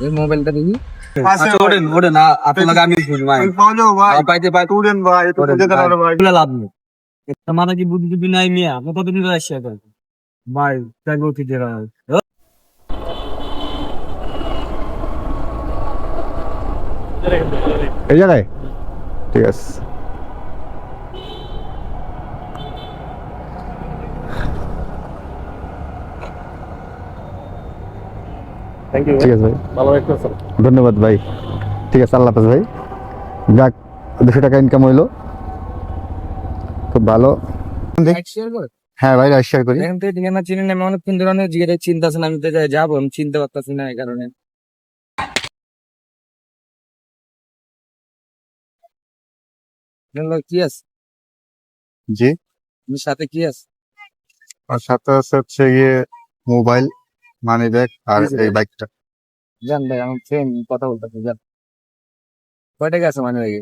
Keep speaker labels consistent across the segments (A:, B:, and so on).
A: এই মোবাইলটা দেখি।
B: আচ্ছা ওঠেন ওঠেন আ- আপনাকে আমি খুঁজবো ভাই।
C: পাওয়া ভাই।
B: পাইতে পাই
C: স্টুডেন্ট ভাই
B: লাভ নেই। কি বুদ্ধি নাই মিয়া তাই দেরা
D: এই জায়গায়? ঠিক আছে।
C: থ্যাংক ইউ
D: ঠিক আছে ভাই।
C: ভালো
D: ধন্যবাদ ভাই। ঠিক আছে আল্লাহ হাফেজ ভাই। যাক দুশো টাকা ইনকাম হইল। খুব ভালো। হ্যাঁ ভাই রাইড শেয়ার করি।
A: এখন তো ঠিকানা চিনি না আমি অনেকক্ষণ ধরে অনেক জিজ্ঞেস চিন্তা আছে না আমি তো যাই যাব আমি চিনতে পারতেছি না এই কারণে। কি আছে?
D: জি।
A: সাথে কি আছে?
D: আর সাথে আছে হচ্ছে গিয়ে মোবাইল মানি ব্যাগ আর। এই বাইকটা।
A: জান ভাই আমি ফ্রেন্ড কথা বলতেছে জান কয় টাকা আছে মানে ভাই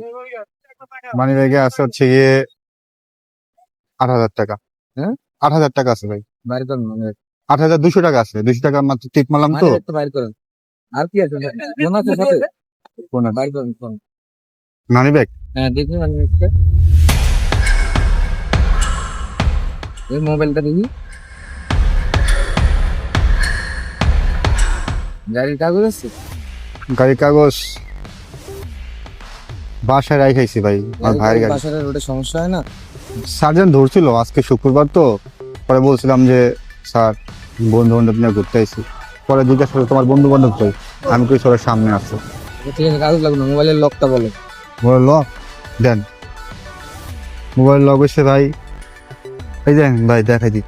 D: মানি ব্যাগে আছে হচ্ছে গিয়ে আট হাজার টাকা।
A: হ্যাঁ?
D: আট হাজার টাকা আছে ভাই।
A: বাইর করুন মানে
D: আট হাজার দুশো টাকা আছে। দুশো টাকা মাত্র টিপ মারলাম তো।
A: বাইর করুন। আর কি আছে? ফোন আছে সাথে?
D: কোন?
A: বাইর করুন ফোন।
D: Money bag?
A: হ্যাঁ দেখুন মানে একটা এই মোবাইলটা দেখি। গাড়ির কাগজ আছে?
D: গাড়ির কাগজ বাসায় রাখাইছি ভাই আমার ভাইয়ের গাড়ি।
A: বাসার রোডে সমস্যা হয় না?
D: সার্জন ধরছিল আজকে শুক্রবার তো পরে বলছিলাম যে স্যার বন্ধু বান্ধব নিয়ে ঘুরতে আইছি। পরে জিজ্ঞাসা করল তোমার বন্ধু বান্ধব কই? আমি কই সবার সামনে আছে।
A: ঠিক আছে কাগজ লাগবে মোবাইলের লকটা বলো।
D: Mobile lock? দেন। মোবাইল লক হয়েছে ভাই এই দেন ভাই দেখাই দি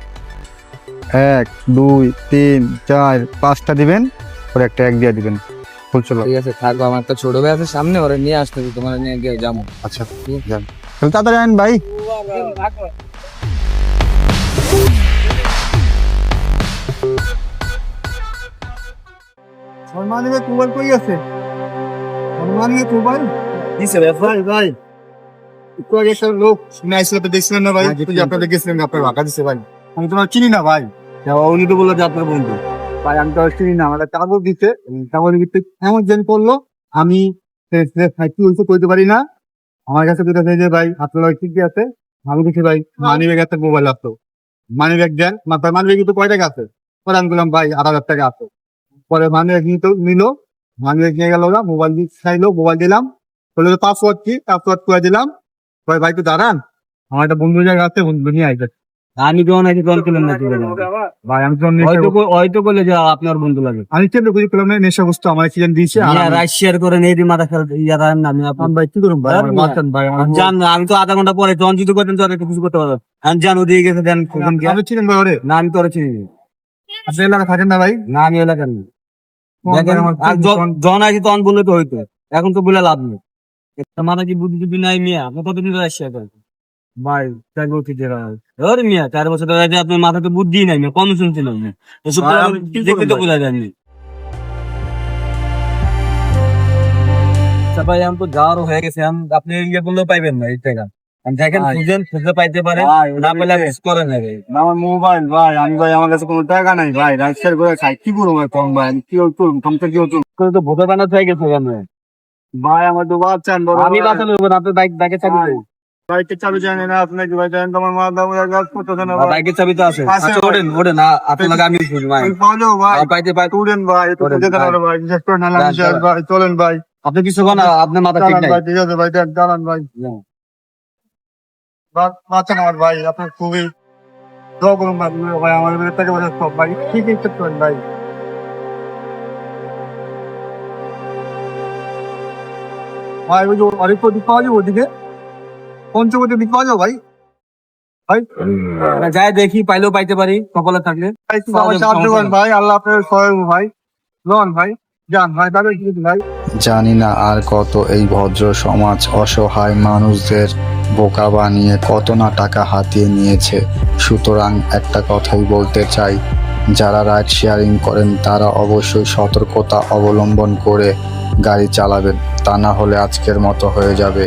D: এক দুই তিন চার পাঁচটা দিবেন। পরে একটা এক দিয়ে দিবেন। খুলছিল
A: ঠিক আছে থাকব আমার একটা ছোট ভাই আছে সামনে ওরা নিয়ে আসতে হবে, তোমার নিয়ে গিয়ে যাব।
D: আচ্ছা যান। তাহলে তাড়াতাড়ি আনেন ভাই।
C: সম্মানী ভাই মোবাইল কই আছে? সম্মানী ভাই মোবাইল দিছে রে ভাই ভাই। একটু আগে একটা লোক শুনে আসছিল তো দেখছিলেন না ভাই? তুই আপনাদের গেছিলেন আপনার ভাকা দিছে ভাই। আমি তোমার চিনি না ভাই। উনি তো বলল যে আপনার বন্ধু। ভাই আমি তো চিনি না আমার কাগজ দিতে কাগজ দিতে এমন জেন করল, আমি কি হয়েছে কইতে পারি না। আমার কাছে দুটো যে, ভাই, আপনার ঠিক আছে। আমি দেখি ভাই মানি ব্যাগ একটা মোবাইল আসতো মানি ব্যাগ দেন মানি ব্যাগ তো কয় টাকা আছে? পরে আমি বললাম, ভাই, আট হাজার টাকা আছে। পরে মানি ব্যাগ নিতে, নিল মানি ব্যাগ নিয়ে গেল মোবাইল চাইলো, মোবাইল দিলাম। বলল, পাসওয়ার্ড কি? পাসওয়ার্ড করে দিলাম। ভাই ভাই, একটু দাঁড়ান। আমার একটা বন্ধু জায়গা আছে, বন্ধু নিয়ে আইবে
B: আমি তো অনেক কল করলাম না
C: ভাই আমি তো
B: হয়তো হয়তো বলে যে আপনার বন্ধু লাগে।
C: আমি কেন বুঝি পেলাম না নেশা বস্তু আমার কি জানি দিয়েছে আর
B: ইয়া শেয়ার করে নেই দি মাথা খেলা ইয়া রান আমি আপনার
C: ভাই কি করুন ভাই
B: মিয়া।
C: ভাই
B: জান আমি তো আধা ঘণ্টা পরে তখন যদি করতেন তো একটু কিছু করতে পারতাম। আমি জান ওদিকে গেছে দেন
C: আমি চিনেন ভাই ওরে?
B: না আমি তো ওরে চিনি
C: আপনি এলাকা থাকেন না ভাই?
B: না আমি এলাকার না। যখন আসি তখন বললে তো হইতো। এখন তো বলে লাভ নেই। মাথা কি বুদ্ধি টুদ্ধি নাই মিয়া? আপনি কতদিন ধরে আসছে এখন ভাই চার বছর ধরে ওরে মিয়া চার বছর ধরে আপনার মাথাতে বুদ্ধি নাই মিয়া কম এসব তো
C: ভাই,
B: দেখতে তো বোঝা যায়নি। আচ্ছা আমি তো যাওয়ারও হয়ে গেছে আম- আপনি ইয়ে করলেও পাইবেন না এই টাকা। দেখেন খুঁজেন খুঁজে পাইতে পারে না পেলে ভাই।
C: আমার মোবাইল ভাই আমি ভাই আমার কাছে কোনো টাকা নাই ভাই করে খাই কি করব ভাই কম ভাই কি করুন কমতে কি
B: করে তো ভোটার বানাতে হয়ে গেছে
C: ভাই আমার তো বাচ্চান
B: আমি বাইক বাইকের চাবি
C: ভাই, বাইকের চাবি জানি না আপনাকে ভাই জানেন তো আমার মা দাম কাজ করতেছে না ভাই
B: বাইকের চাবি তো আছে।
C: আছে
B: আচ্ছা
C: ভাই।
B: ওঠেন ওঠেন আ- আপনাকে আমি খুঁজবো ভাই।
C: আমি পাওয়া যাব ভাই
B: আর পাইতে পাই
C: স্টুডেন্ট ভাই একটু
B: করেন,
C: যেতে
B: ভাই।
C: পারো ভাই বিশেষ করে নালা
B: যান,
C: বিশেষ
B: যান।
C: ভাই চলেন ভাই।
B: আপনি কিছু কোন আপনার মাথা ঠিক
C: দাঁড়ান
B: নাই।
C: ভাই ঠিক আছে ভাই দেন, দাঁড়ান ভাই।
B: যান।
C: বা- বাচ্চান আমার ভাই আপনার খুবই দোয়া করুন ভাই ভাই আমার বিরুদ্ধে থেকে বলে সব ভাই। ঠিক আছে করেন ভাই? ভাই ওই যে অনেক দিক পাওয়া যাবে ওদিকে? পঞ্চবতী দিক পাওয়া যাবে ভাই। ভাই
B: যাই দেখি পাইলেও পাইতে পারি কপালে থাকলে।
C: ভাই আল্লাহ আপনার সহায় ভাই। লন ভাই যান ভাই ভাই?
E: জানি না আর কত এই ভদ্র সমাজ অসহায় মানুষদের বোকা বানিয়ে কত না টাকা হাতিয়ে নিয়েছে। সুতরাং একটা কথাই বলতে চাই যারা রাইড শেয়ারিং করেন তারা অবশ্যই সতর্কতা অবলম্বন করে গাড়ি চালাবেন। তা না হলে আজকের মতো হয়ে যাবে।